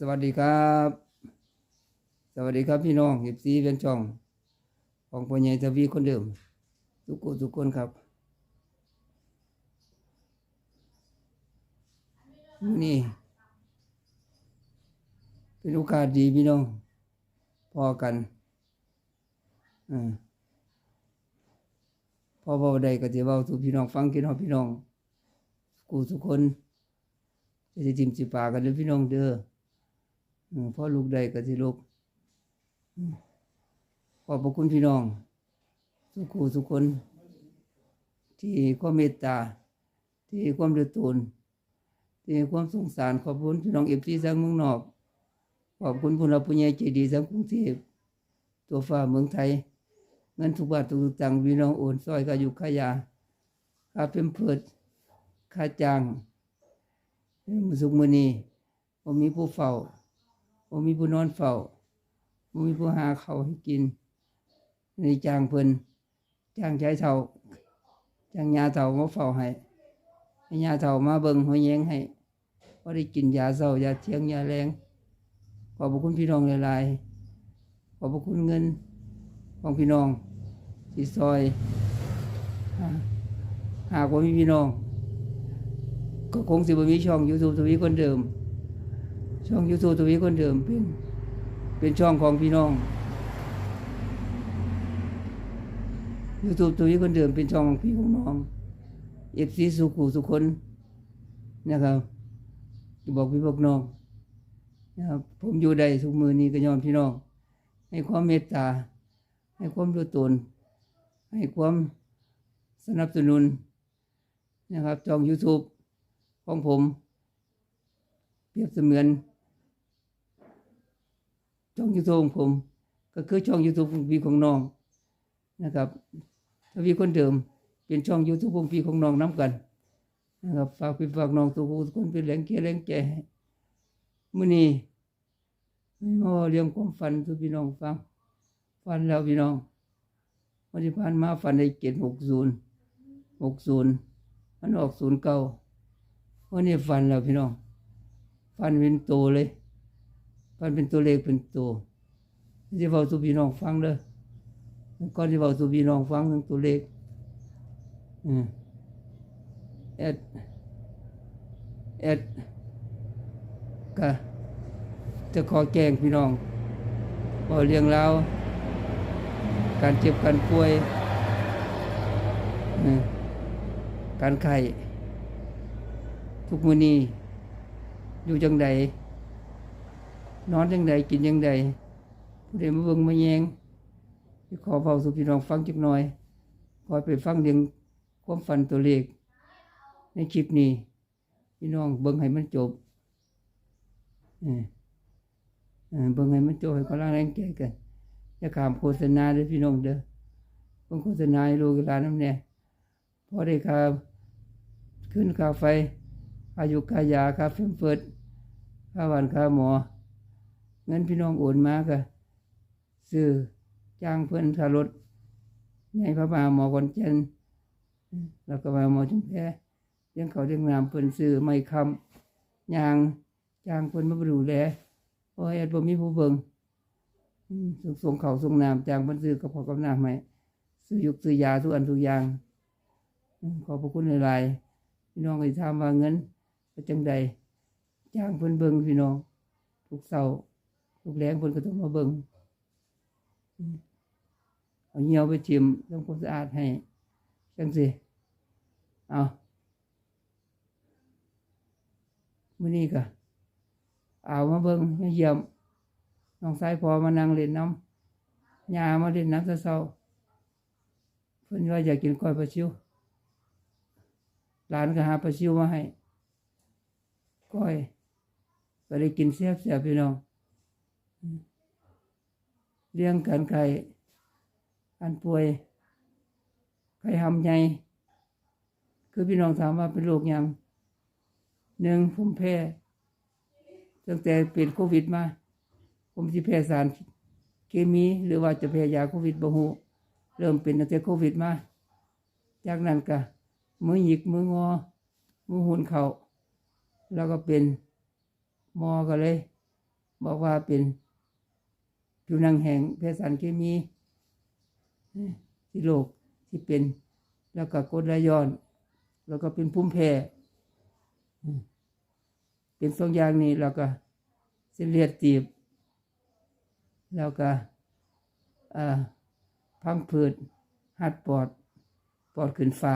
สวัสดีครับ สวัสดีครับพี่น้องเอฟซีเป็นช่อง ของพ่อใหญ่ทวีคนเดิม ทุกคนทุกคนครับนี่ เป็นโอกาสดีพี่น้อง พอกันอ่าพอเบาได้ก็จะเบาสู่พี่น้องฟังกินน้องพี่น้อง กูทุกคนจะสิทิมสิปากันเด้อพี่น้องเด้อ พ่อลูกใดก็สิลูกขอบพระคุณพี่น้อง ทุกคู่ทุกคน ที่ความเมตตา ที่ความเดือดร้อนที่ความสงสารขอบคุณพี่น้องเอฟซีทั้งเมืองนอก ขอบคุณผู้รับผู้ใหญ่ใจดีทั้งกรุงเทพตัวฟ้าเมืองไทยเงินทุกบาททุกตังค์พี่น้องโอนซอยก็อยู่ค่ายาค่าเพิ่มเพิดค่าจ้างมือสุกมือนีผมมีผู้เฝ้า ผมมีผู้นอนเฝ้าผมมีผู้หาเขาวให้กินในจ้างเพิ่นจ้างใช้เท่าจ้างยาเท่ามาเฝ้าให้ให้ยาเท่ามาเบิ่งหัวแยงให้พอได้กินยาเศร้ายาเที่ยงยาแรงขอบพระคุณพี่น้องหลายๆขอบพระคุณเงินของพี่น้องที่ซอยหาหากว่ามีพี่น้อง ก็คงสิบมีช่องยูทูบทวีคนเดิม ช่องยูทูบทวีคนเดิมเป็น เป็นช่องของพี่น้องยูทูบทวีคนเดิมเป็นช่องของพี่ของน้องเอฟซีสุขุสุขคนนะครับจะบอกพี่บอกน้องนะครับผมอยู่ใดทุกมือนี้ก็ยอมพี่น้อง ให้ความเมตตา ให้ความรู้ตน ให้ความสนับสนุนนะครับช่อง YouTube ของผม เปรียบเสมือน ช่อง YouTube ของผม ก็คือช่อง YouTube ของพี่ของน้องนะครับถ้าพี่คนเดิมเป็นช่อง YouTube ของพี่ของน้องน้ำกันนะครับฝากพี่ฝากน้องตัวผู้คนเป็นแรงเกียร์แรงใจให้มื้อนี้ไม่มาเรื่องความฝันทุกพี่น้องฟังฝันแล้วพี่น้องวันที่ผ่านมาฝันได้เจ็ดหกศูนย์หกศูนย์มันออกศูนย์เก้าวันนี้ฝันแล้วพี่น้องฝันเป็นโตเลย ฝันเป็นตัวเลขเป็นตัวที่เฝ้าสู่พี่น้องฟังเลยก่อนที่เฝ้าสู่พี่น้องฟังเรื่องตัวเลขอืมแอดแอดก็จะขอแจ้งพี่น้องบอกเรื่องราวการเจ็บการป่วยการไข้ทุกมื้อนี้อยู่จังใด นอนจังใดกินจังใดผู้ใดมาเบิ่งมาแยงที่ขอเฝ้าสู่พี่น้องฟังจักหน่อยขอไปฟังเรื่องความฝันตัวเลข ในคลิปนี้ พี่น้องเบิ่งให้มันจบเบิ่งให้มันจบให้กำลังแรงใจกันอย่าขามโฆษณาเด้อพี่น้องเด้อเบิ่งโฆษณาให้ลูกหลานน้ำแน่พอได้ค่าขึ้นค่าไฟค่ายู่ค่ายาค่าเพิ่มเฟิดค่าหวานค่าหมอ เงินพี่น้องโอนมาก็ซื้อจ้างเพิ่อนค่ารถใหญ่พระบาหมอคอนเจนแล้วก็มาหมอชุมแพเลี้ยงเขาเลี้ยงน้ำเพิ่อนซื้อไม่คำยางจ้างเพิ่อนมาดูแลเพราะแอดบ่มีผู้เบิงส่งส่งเขาส่งน้ำจ้างเพิ่อนซื้อกับพอกับน้ำให้ซื้อยุกซื้อยาทุกอันทุกอย่าง ขอบพระคุณหลายๆพี่น้องก็สิถามว่าเงินเป็จังใดจ้างเพิ่อนเบิงพี่น้องทุกเสาร์ ทุกแรงเพิ่นก็ต้องมาเบิ่งเอาเหี่ยวไปจิ้มทำความสะอาดให้จังสิเอามื้อนี้ก็เอามาเบิ่งมาเยี่ยมน้องสายพอมานั่งเล่นน้ำยามาเล่นน้ำเศร้าเพิ่นว่าอยากกินก้อยปลาชิวหลานก็หาปลาชิวมาให้ก้อยก็ได้กินแซ่บๆพี่น้องอืม เลี้ยงกันไข่การป่วยไข่หำใหญ่คือพี่น้องถามว่าเป็นโรคยังหนึ่งภูมิแพ้ตั้งแต่เป็นโควิดมา ผมสิแพ้สารเคมีหรือว่าจะแพ้ยาโควิดบ่ฮู้เริ่มเป็นตั้งแต่โควิดมาจากนั้นก็มือหยิกมืองอ มือหุนเข่าแล้วก็เป็นหมอก็เลย บอกว่าเป็น ผิวหนังแห้งแพ้สารเคมีที่โรคที่เป็น แล้วก็กดไหลย้อน แล้วก็เป็นภูมิแพ้เป็นสองอย่างนี้แล้วก็เส้นเลือดตีบ แล้วก็พังผืดหัดปอด ปอดขึ้นฟ้า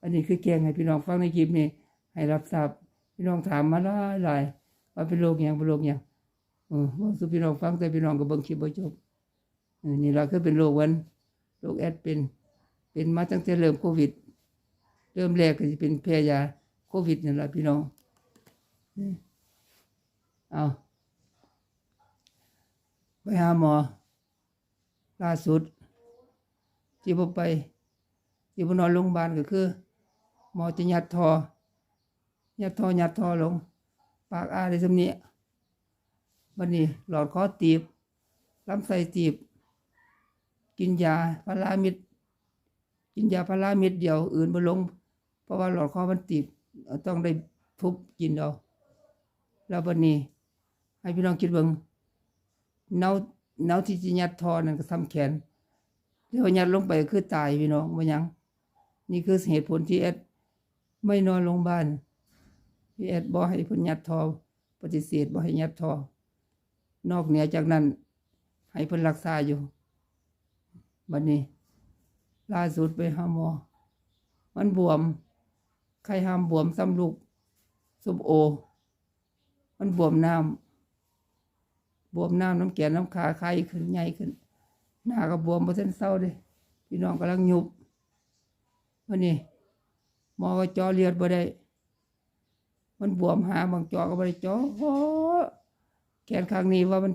อันนี้คือแกงให้พี่น้องฟังในคลิปนี้ ให้รับทราบพี่น้องถามมาหลายหลายว่าเป็นโรคหยังเป็นโรคหยัง บอกสู่พี่น้องฟังแต่พี่น้องก็เบิ่งคลิปบ่จบนี่เราคือเป็นโรควันโรคแอดเป็น เป็นมาตั้งแต่เริ่มโควิด เริ่มแรกก็จะเป็นแพ้ยาโควิดนั่แหละพี่น้องอืมเอาไปหาหมอ ล่าสุด ที่ผมไป ที่ผมนอนโรงพยาบาลก็คือ หมอจะยัดทอยัดทอยัดทอลง ปากอาได้สำเนีย วันนี้หลอดคอตีบลำไส้ตีบ กินยาพารามิดกินยาพาราม็ดเดียวอื่นบ่ลง เพราะว่าหลอดคอมันติดต้องได้ทุบกินเอาแล้ววันนี้ ให้พี่น้องคิดเบิ่งเนาเนาที่สิยัดทอนั่นก็ทำแขนเดี๋ยวยัดลงไปคือตายพี่น้องบ่หยัง นี่คือเหตุผลที่แอดไม่นอนโรงพยาบาลที่แอดบ่ให้เพิ่นยัดทอปฏิเสธบ่ให้ยัดทอ นอกเหนือจากนั้น ให้เพิ่นรักษาอยู่บัดนี้ ล่าสุดไปหาหมอ มันบวม ใครห้ามบวมซ้ำลูกส้มโอ มันบวมน้ำบวมน้ำน้ำแกนน้ำขาไข้ขึ้นใหญ่ขึ้น หน้าก็บวมบ่ทันเศร้าเด้พี่น้องกำลังหยุบวันนี้หมอก็เจอเลือดบ่ได้ มันบวมหาบางจอก็บ่ได้จอโอ้ แขนข้างนี้ว่ามัน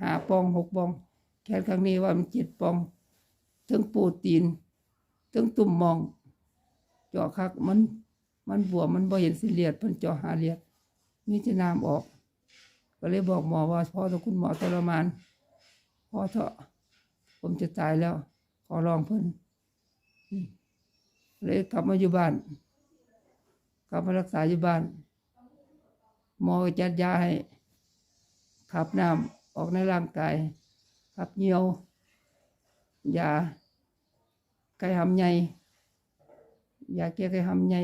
หาปองหกปอง แขนข้างนี้ว่ามันเจ็ดปองถึงปูตีนถึงตุ่มมองเจาะคักมัน มันบวมมันบ่เห็นสิเลียดเพิ่นเจาะหาเลียดมีแต่น้ำออก ก็เลยบอกหมอว่าพ่อต้อคุณหมอทรมานพ่อเถอะผมจะตายแล้ว ขอร้องเพิ่นเลยกลับมาอยู่บ้าน กลับมารักษาอยู่บ้าน หมอจัดยาให้ ขับน้ำออกในร่างกายขับเหนียวยาไก่หำใหญ่ยาแก้ไก่หำใหญ่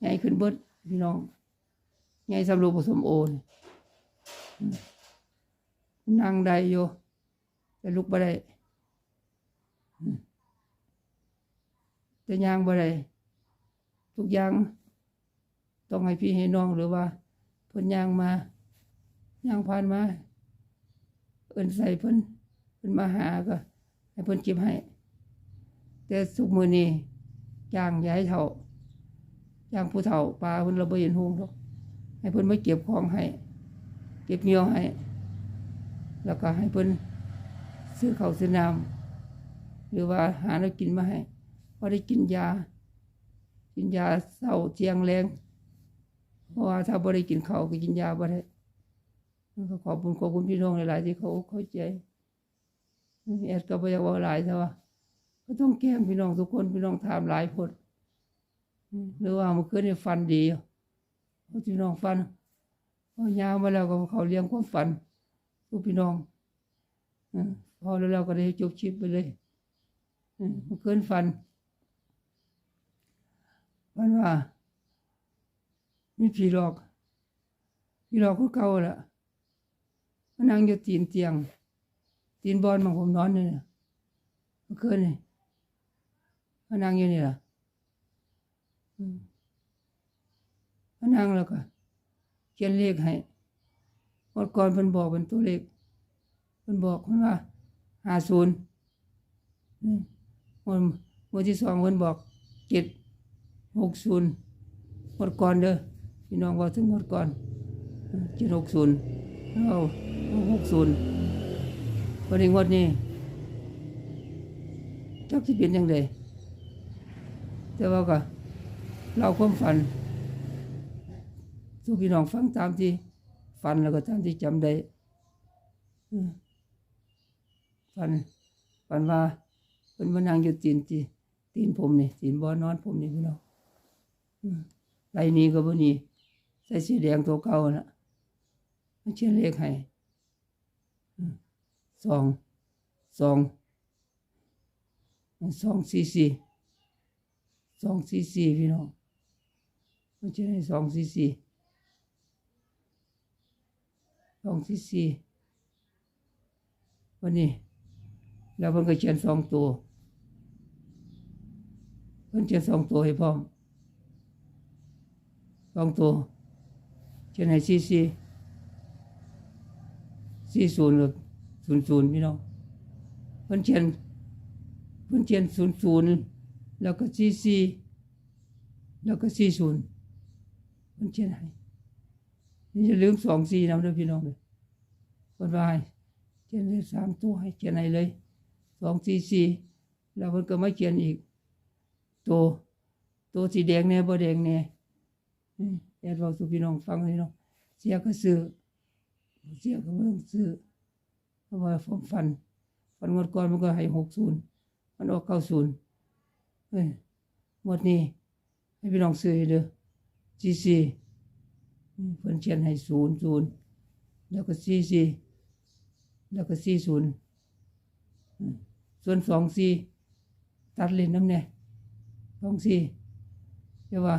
ใหญ่ขึ้นเบิดพี่น้องใหญ่สำรูผสมโอนนั่งได้อยู่แต่ลุกบ่ได้แต่ย่างบ่ได้ทุกอย่างต้องให้พี่ให้น้องหรือว่าเพิ่นย่างมา ย่างผ่านมา เอิ้นใส่เพิ่นเพิ่นมาหาก็ ให้เพิ่นเก็บให้ แต่สุกมือนี้ย่างย้ายเฒ่าย่างผู้เฒ่าปลาเพิ่นเราบ่เห็นหงหรอกให้เพิ่นมาเก็บของให้ เก็บเนียวให้ แล้วก็ให้เพิ่นซื้อเขาซื้อน้ำหรือว่าหาแนวกินมาให้พอได้กินยา กินยาเศร้าเที่ยงแรงเพราะว่าถ้าบ่ได้กินเขาก็กินยาบ่ได้ ขอบคุณขอบคุณพี่น้องหลาย ๆ ที่เขาเข้าใจแอดก็บ่อยาวหลายแต่ว่าก็ต้องแก้งพี่น้องทุกคนพี่น้องถามหลายคนหรือว่ามื่อคืนนี่ฟันดีพี่น้องฟันพอยาวมาแล้วก็เขาเลี้ยงความฝันทุกพี่น้องพอแล้วเราก็ได้จบชีพไปเลยมเมื่อคืนฟันฟันว่ามีผีหลอกผีหลอกคือเก่าแหละ มานั่งอยู่ตีนเตียง ตีนบอลของผมนอนเนี่นะเมื่อคืนนี่มานั่งอยู่นี่ล่ะมมานั่งแล้วก็เขียนเลขให้งวดก่อนเพิ่นบอกเป็นตัวเลขเพิ่นบอกเพิ่นว่าห้าศูนย์วดงวดที่สองเพิ่นบอกเจ็ดหกศูนย์งวดก่อนเด้อพี่น้องว่าถึงงวดก่อนเจ็ดหกศูนย์เอา หกศูนย์วันนี้งวดนี้จักสิเป็นยังไงแต่ว่าก็เราความฝันสู่พี่น้องฟังตามที่ฝันแล้วก็ตามที่จำได้ฝันฝันว่าเป็นมานั่งอยู่ตีนตีตีนผมนี่ตีนบ่อนอนผมนี่พี่น้องไรนี้ก็บ่นี้ใส่สีแดงตัวเก่าน่ะมันเขียนเลขให้ สองสองสองสี่สี่สองสี่สี่พี่น้องมันเขียนให้สองสี่สี่สองสี่สี่วันนี้แล้วมันก็เขียนสองตัวมันเขียนสองตัวให้พร้อมสองตัวเขียนให้สี่สี่สี่ศูนย์กับ ศูนย์ศูนย์พี่น้องมันเขียนมันเขียนศูนย์ศูนย์แล้วก็สี่สี่แล้วก็สี่ศูนย์มันเขียนให้นี่จะลืมสองสี่นะเด้อพี่น้องเด้อคนว่าให้เขียนเลยสามตัวให้เขียนให้เลยสองสี่สี่แล้วมันก็มาเขียนอีกตัวตัวสีแดงเนี่ยบ่แดงเนี่ยอืมแอดบอกสุพี่น้องฟังพี่น้องเสียก็ซื้อเสียก็ไม่ต้องซื้อ เพราะว่าฟัน ฟันงวดก่อนมันก็ให้หกศูนย์มันออกเก้าศูนย์เอ้ยหมดนี้ ให้พี่น้องซื้อเด้อซีซีเพิ่นเขียนให้ศูนย์ศูนย์แล้วก็ซีซีแล้วก็ซีศูนย์ส่วนสองสี่ตัดเลนน้ำเนี่ยสองสี่แต่ว่า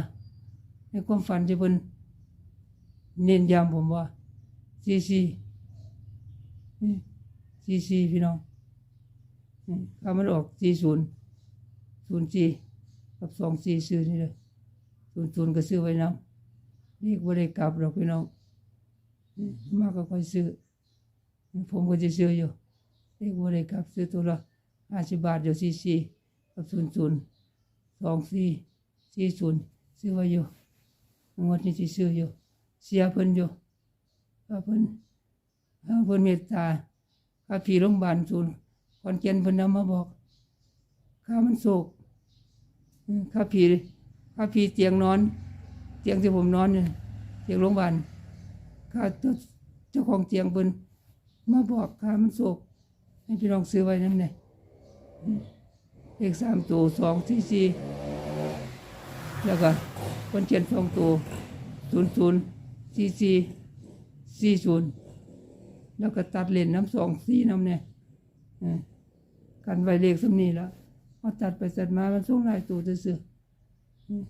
ในความฝันที่เพิ่นเน้นย้ำผมว่าสี่สี่ อืมสี่สี่พี่น้องอืมถ้ามันออกสี่ศูนย์ศูนย์สี่กับสองสี่ซื้อนี่เลยศูนย์ศูนย์ก็ซื้อไว้น้ำเรียกว่าได้กลับหรอกพี่น้องมากก็ค่อยซื้อ ผมก็จะซื้ออยู่เรียกว่าอะไรครับซื้อตัวละห้าสิบบาทเดี๋ยวสี่สี่กับศูนย์ศูนย์สองสี่สี่ศูนย์ซื้อไว้อยู่งวดนี้ที่ซื้ออยู่ เสียเพิ่นอยู่เพิ่นเพิ่นเมตตา ข้าพี่โรงพยาบาลศูนย์คอนเจนพนนำมาบอก ข้ามันโศกข้าพี่ข้าพี่เตียงนอน เตียงที่ผมนอนเนี่ยเตียงโรงพยาบาลข้าเจ้าของเตียงเพิ่นมาบอกข้ามันโศกให้พี่น้องซื้อไว้นั่นไงเลขสามตัวสองสี่สี่แล้วก็คนเขียนสองตัวศูนย์ศูนย์สี่สี่สี่ศูนย์ แล้วก็ตัดเลนน้ำสองสีน้ำเนี่ยกันไวเลขสำนีแล้วพอตัดไปตัดมา มันส่งหลายตัวจะซื้อๆอืม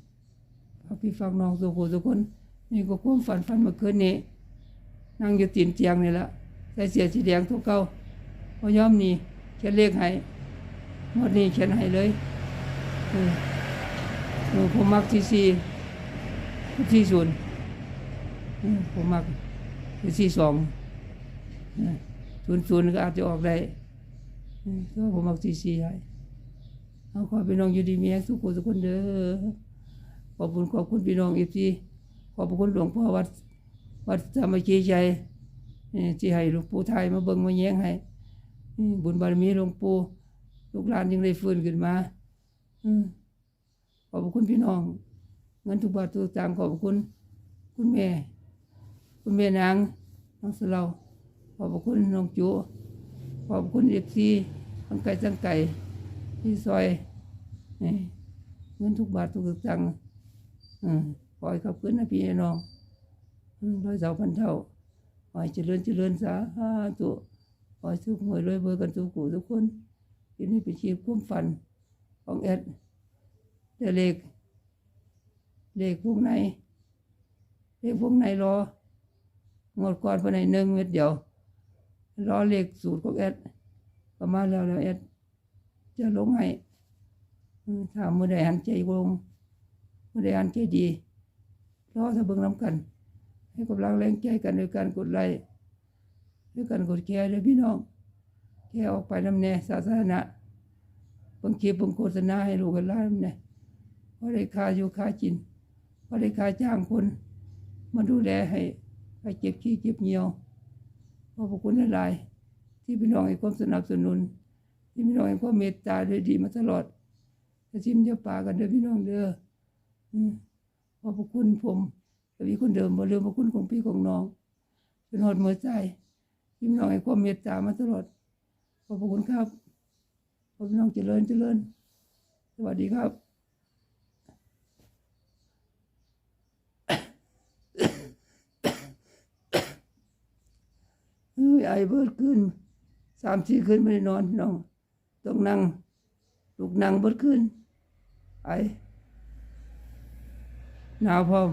เอาพี่ฟังน้องสุโขทุคน นี่ก็ความฝันฝันเมื่อคืนนี้ นั่งอยู่ตีนเตียงนี่แหละใส่เสียสีแดงทุกเก่าพอย่อมนี่เขียนเลขให้หมดนี้เขียนให้เลยเออเออผมมักที่สี่ที่ศูนย์ผมมักที่สี่สอง ศูนย์ศูนย์ก็อาจจะออกได้เออก็ผมมักที่สี่ให้เอาขอพี่น้องอยู่ดีมีแรงสุขสุขคนเด้อขอบคุณขอบคุณพี่น้องอีกทีขอบคุณหลวงพ่อวัดวัดสามัคคีใจที่ให้หลวงปู่ไทยมาเบิ่งมาแย้งให้บุญบารมีหลวงปู่ลูกหลานยังได้ฟื้นขึ้นมาขอบคุณพี่น้องเงินทุกบาททุกสตางค์ขอบคุณ คุณแม่ คุณแม่นางน้องสลา ขอบคุณน้องจุขอบคุณเอฟซีทั้งไก่ทั้งไก่ที่ซอยเอ่เงินทุกบาททุกสตางค์อืมขอให้ขอบคุณนะพี่น้องอืมร้อยสาวพันเท่าขอให้เจริญเจริญสาธุขอให้ทุกหวยรวยเบอร์กันทุกผู้ทุกคนที่นี่เป็นชีพคุ้มฝันของแอดแต่เลขเลขพวกไหนเลขพวกไหนรองดก่อนภายในหนึ่งเม็ดเดียว รอเลขสูตรของแอดประมาณแล้วแล้วแอดจะลงให้อืมถ้ามือใดหันใจลงมือใดหันใจดีรอถ้าเบิงน้ำกัน ให้กำลังแรงใจกันโดยการกดไลค์ด้วยการกดแชร์ด้วยพี่น้องแชร์ออกไปนำแน่สาธารณะบางคลิปบางโฆษณาให้ลูกกันล้านำแน่เพราะได้ค่าอยู่ค่ากินเพราะได้ค่าจ้างคนมาดูแลให้ให้เจ็บขี้เจ็บเหนียว ขอบพระคุณหลาย ที่พี่น้องให้ความสนับสนุน ที่พี่น้องให้ความเมตตาด้วยดีมาตลอดจะชิมจะปากันเด้อพี่น้องเด้ออืมขอบพระคุณผมแต่พี่คนเดิมบ่ลืมพระคุณของพี่ของน้องเป็นหอดหัวใจพี่น้องให้ความเมตตามาตลอดขอบพระคุณครับขอพี่น้องเจริญเจริญ สวัสดีครับ นี่ ไอเบิดขึ้นสามสี่คืนไม่ได้นอนพี่น้องต้องนั่งลุกนั่งเบิดขึ้นไอหนาวพร้อม